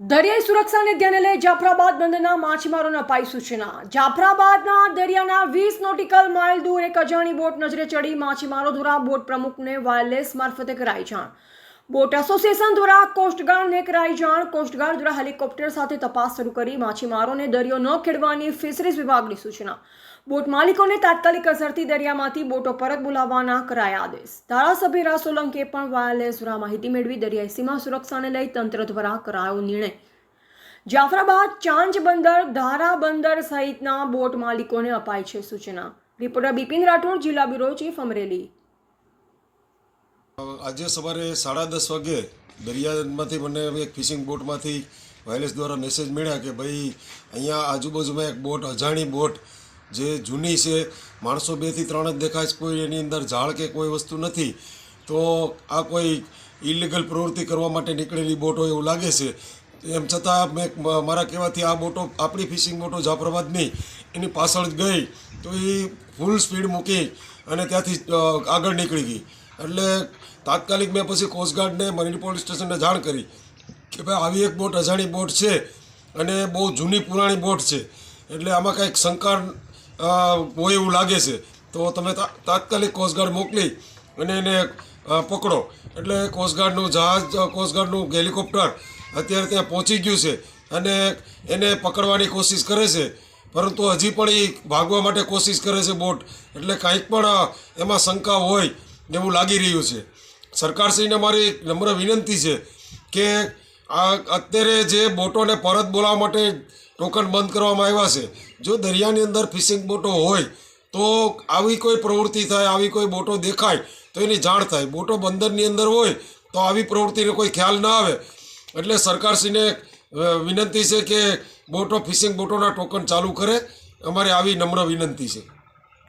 દરિયાઈ સુરક્ષાને ધ્યાને લઈ જાફરાબાદ બંદરના માછીમારોને અપાઈ સૂચના. જાફરાબાદના દરિયાના વીસ નોટિકલ માઇલ દૂર એક અજાણી બોટ નજરે ચડી માછીમારો દ્વારા બોટ પ્રમુખને વાયરલેસ મારફતે કરાઈ જાણ. બોટ એસોસિએશન દ્વારા કોસ્ટગાર્ડને કરાઈ જાણ. કોસ્ટગાર્ડ દ્વારા હેલિકોપ્ટર સાથે તપાસ શરૂ કરી. માછીમારોને દરિયો ન ખેડવાની ફિશરીઝ વિભાગની સૂચના. બોટ માલિકોને તાત્કાલિક અસરથી દરિયામાંથી બોટો પરત બોલાવવાના કરાયા આદેશ. ધારાસભ્ય રા સોલંકીએ પણ વાયરલેસ દ્વારા માહિતી મેળવી દરિયાઈ સીમા સુરક્ષાને લઈ તંત્ર દ્વારા કરાયો નિર્ણય. જાફરાબાદ ચાંચ બંદર, ધારા બંદર સહિતના બોટ માલિકોને અપાય છે સૂચના. રિપોર્ટર બિપિન રાઠોડ, જિલ્લા બ્યુરો ચીફ અમરેલી. આજે સવારે સાડા દસ વાગે દરિયામાંથી મને એક ફિશિંગ બોટમાંથી વાયરલેસ દ્વારા મેસેજ મળ્યા કે ભાઈ, અહીંયા આજુબાજુમાં એક બોટ, અજાણી બોટ, જે જૂની છે, માણસો બેથી ત્રણ જ દેખાય છે, કોઈ એની અંદર ઝાડ કે કોઈ વસ્તુ નથી. તો આ કોઈ ઇલીગલ પ્રવૃત્તિ કરવા માટે નીકળેલી બોટ હોય એવું લાગે છે. એમ છતાં મેં મારા કહેવાથી આ બોટો, આપણી ફિશિંગ બોટો જાફરાબાદની, એની પાછળ જ ગઈ. તો એ ફૂલ સ્પીડ મૂકી અને ત્યાંથી આગળ નીકળી ગઈ. એટલે તાત્કાલિક મેં પછી કોસ્ટગાર્ડને મરીન પોલીસ સ્ટેશનને જાણ કરી કે ભાઈ આવી એક બોટ અજાણી બોટ છે અને બહુ જૂની પુરાણી બોટ છે. એટલે આમાં કંઈક શંકા હોય એવું લાગે છે. તો તમે તાત્કાલિક કોસ્ટગાર્ડ મોકલી અને એને પકડો. એટલે કોસ્ટગાર્ડનું જહાજ કોસ્ટગાર્ડનું હેલિકોપ્ટર અત્યારે ત્યાં પહોંચી ગયું છે અને એને પકડવાની કોશિશ કરે છે. પરંતુ હજી પણ એ ભાગવા માટે કોશિશ કરે છે બોટ. એટલે કાંઈક પણ એમાં શંકા હોય એવું લાગી રહ્યું છે. સરકારશ્રીને મારી નમ્ર વિનંતી છે કે આ અત્યારે જે બોટોને પરત બોલાવવા માટે ટોકન બંધ કરવામાં આવ્યા છે, જો દરિયાની અંદર ફિશિંગ બોટો હોય, તો આવી કોઈ પ્રવૃત્તિ થાય, આવી કોઈ બોટો દેખાય, તો એની જાણ થાય. બોટો બંદરની અંદર હોય, તો આવી પ્રવૃત્તિનો કોઈ ખ્યાલ ના આવે. એટલે સરકારશ્રીને વિનંતી છે કે બોટો, ફિશિંગ બોટોના ટોકન ચાલુ કરે. અમારી આવી નમ્ર વિનંતી છે.